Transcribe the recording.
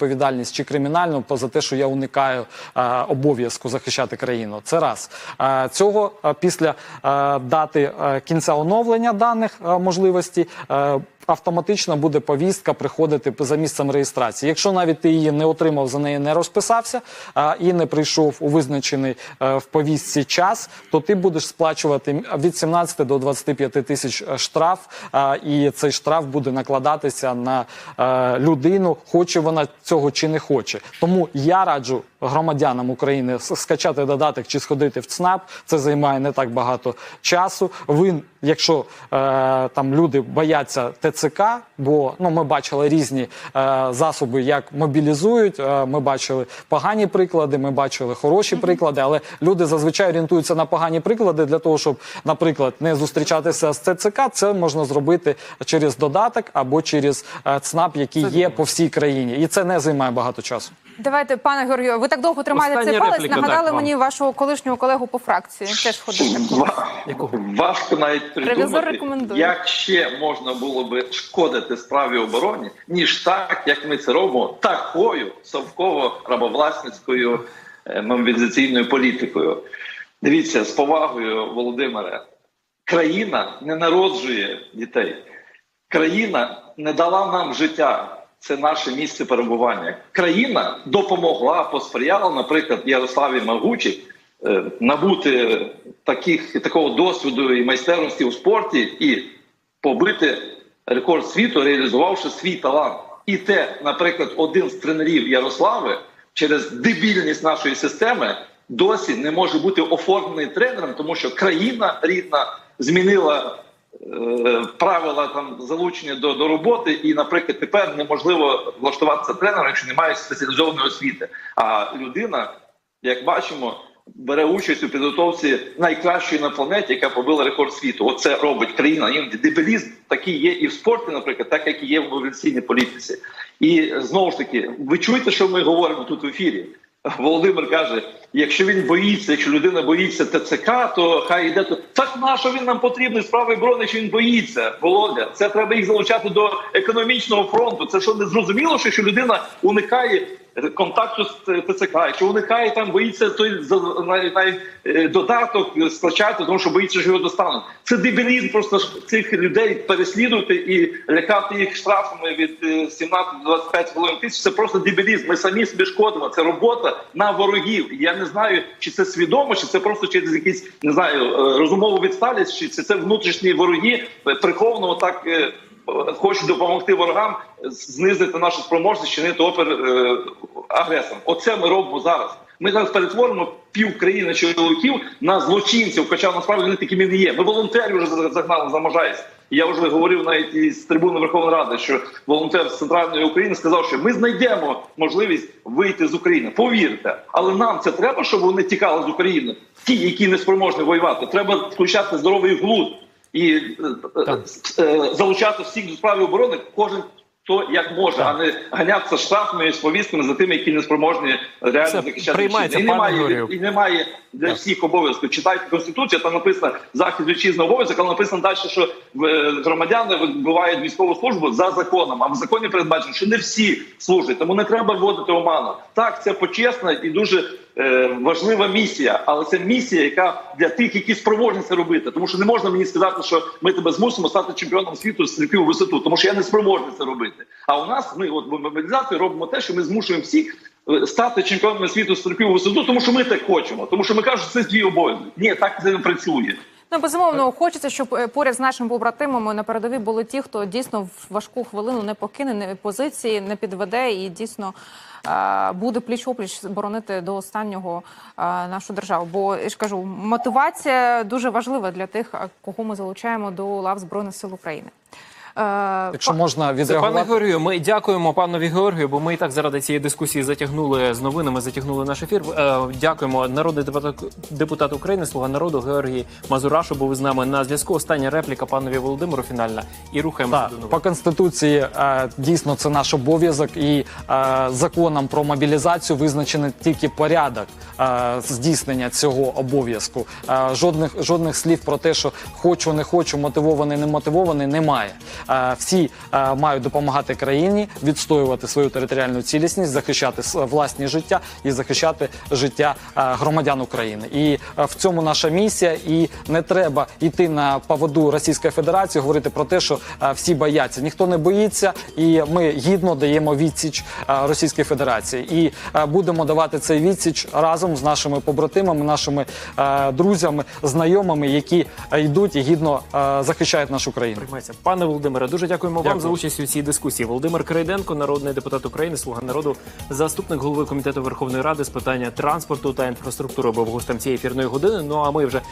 відповідальність чи кримінальну поза те, що я уникаю е, обов'язку захищати країну. Це раз Е, цього е, після е, дати е, кінця оновлення даних е, можливості. е, Автоматично буде повістка приходити за місцем реєстрації. Якщо навіть ти її не отримав, за неї не розписався а, і не прийшов у визначений е, в повістці час, то ти будеш сплачувати від 17 до 25 тисяч е, штраф, а, і цей штраф буде накладатися на е, людину, хоче вона цього чи не хоче. Тому я раджу громадянам України скачати додаток чи сходити в ЦНАП. Це займає не так багато часу. Ви, якщо е, там люди бояться ТЦК, бо ну ми бачили різні е, засоби, як мобілізують. Е, ми бачили погані приклади, ми бачили хороші приклади, але люди зазвичай орієнтуються на погані приклади для того, щоб, наприклад, не зустрічатися з ТЦК. Це можна зробити через додаток або через е, ЦНАП, який є по всій країні, і це не займає багато часу. Давайте, пане Георгію, ви так довго тримаєте Остання цей палець. репліка, Нагадали так, вам. мені вашого колишнього колегу по фракції. Теж ходив так. Якого? Важко навіть придумати, рекомендує. як ще можна було би шкодити справі оборони, ніж так, як ми це робимо такою совково-рабовласницькою е, мобілізаційною політикою. Дивіться, з повагою, Володимире, країна не народжує дітей. Країна не дала нам життя. Це наше місце перебування. Країна допомогла, посприяла, наприклад, Ярославі Магучі е, набути таких такого досвіду і майстерності у спорті і побити рекорд світу, реалізувавши свій талант. І те, наприклад, один з тренерів Ярослави через дебільність нашої системи досі не може бути оформлений тренером, тому що країна рідна змінила правила там залучення до, до роботи, і, наприклад, тепер неможливо влаштуватися тренером, якщо немає спеціалізованої освіти. А людина, як бачимо, бере участь у підготовці найкращої на планеті, яка побила рекорд світу. Оце робить країна. Іноді дебілізм такий є і в спорті, наприклад, так як і є в мобілізаційній політиці. І знову ж таки, ви чуєте, що ми говоримо тут в ефірі? Володимир каже: якщо він боїться, якщо людина боїться ТЦК, то хай йде то так на він нам потрібний справи брони, що він боїться. Володя, це треба їх залучати до економічного фронту. Це що не зрозуміло, що людина уникає контакту з ТЦК, якщо уникає там, боїться той навіть, е, додаток скачати, тому що боїться, що його достануть. Це дебілізм просто цих людей переслідувати і лякати їх штрафами від е, 17 до 25 хвилин тисяч. Це просто дебілізм. Ми самі собі шкодимо. Це робота на ворогів. Я не знаю, чи це свідомо, чи це просто через якісь не знаю е, розумову відсталість, чи це, внутрішні вороги е, приховано так. Хочуть допомогти ворогам знизити нашу спроможність чинити опір е, агресорам. Оце ми робимо зараз. Ми зараз перетворимо пів країни чоловіків на злочинців, хоча насправді вони такими не є. Ми волонтерів вже загнали за можайськ. Я вже говорив навіть із трибуни Верховної Ради, що волонтер з центральної України сказав, що ми знайдемо можливість вийти з України. Повірте, але нам це треба, щоб вони тікали з України. Ті, які не спроможні воювати, треба включати здоровий глузд і е, е, е, залучати всіх до справи оборони. Кожен хто як може, а не ганятися штрафами і сповістками за тими, які не спроможні реально Це захищати приймається. І немає Георгію. і немає для всіх обов'язків. Читайте конституцію, там написано захист вітчизни обов'язок, але написано далі, що громадяни відбувають військову службу за законом. А в законі передбачено, що не всі служать, тому не треба вводити оману. Так, це почесна і дуже важлива місія, але це місія, яка для тих, які спроможні це робити. Тому що не можна мені сказати, що ми тебе змусимо стати чемпіоном світу з стрільки у висоту, тому що я не спроможний це робити. А у нас ми, от в мобілізації, робимо те, що ми змушуємо всіх. е, Стати чемпіонами світу з стрільки у висоту, тому що ми так хочемо, тому що ми кажемо, що це твій обов'язок. Ні, так це не працює. Ну, безумовно, хочеться, щоб е, поряд з нашими побратимами на передовій були ті, хто дійсно в важку хвилину не покине не позиції, не підведе і дійсно е, буде пліч опліч боронити до останнього е, нашу державу. Бо я ж кажу, мотивація дуже важлива для тих, е, кого ми залучаємо до лав збройних сил України. Е, Якщо можна Це пане. Георгію. Ми дякуємо панові Георгію, бо ми і так заради цієї дискусії затягнули з новинами, затягнули наш ефір. Е, Дякуємо народний депутат, депутат України, слуга народу Георгій Мазурашу. Був з нами на зв'язку. Остання репліка панові Володимиру. Фінальна і рухаємося до новин. по конституції е, дійсно це наш обов'язок, і законом про мобілізацію визначений тільки порядок здійснення цього обов'язку. Жодних жодних слів про те, що хочу, не хочу, мотивований, не мотивований, немає. Е, всі е, мають допомагати країні відстоювати свою територіальну цілісність, захищати власні життя і захищати життя е, громадян України. І в цьому наша місія. І не треба йти на поводу Російської Федерації, говорити про те, що всі бояться. Ніхто не боїться, і ми гідно даємо відсіч Російській Федерації. І будемо давати цей відсіч разом з нашими побратимами, нашими друзями, знайомими, які йдуть і гідно захищають нашу країну. Пане Володимире, дуже дякуємо вам за участь у цій дискусії. Володимир Крейденко, народний депутат України, слуга народу, заступник голови комітету Верховної Ради з питання транспорту та інфраструктури, був гостем цієї ефірної години. Ну а ми вже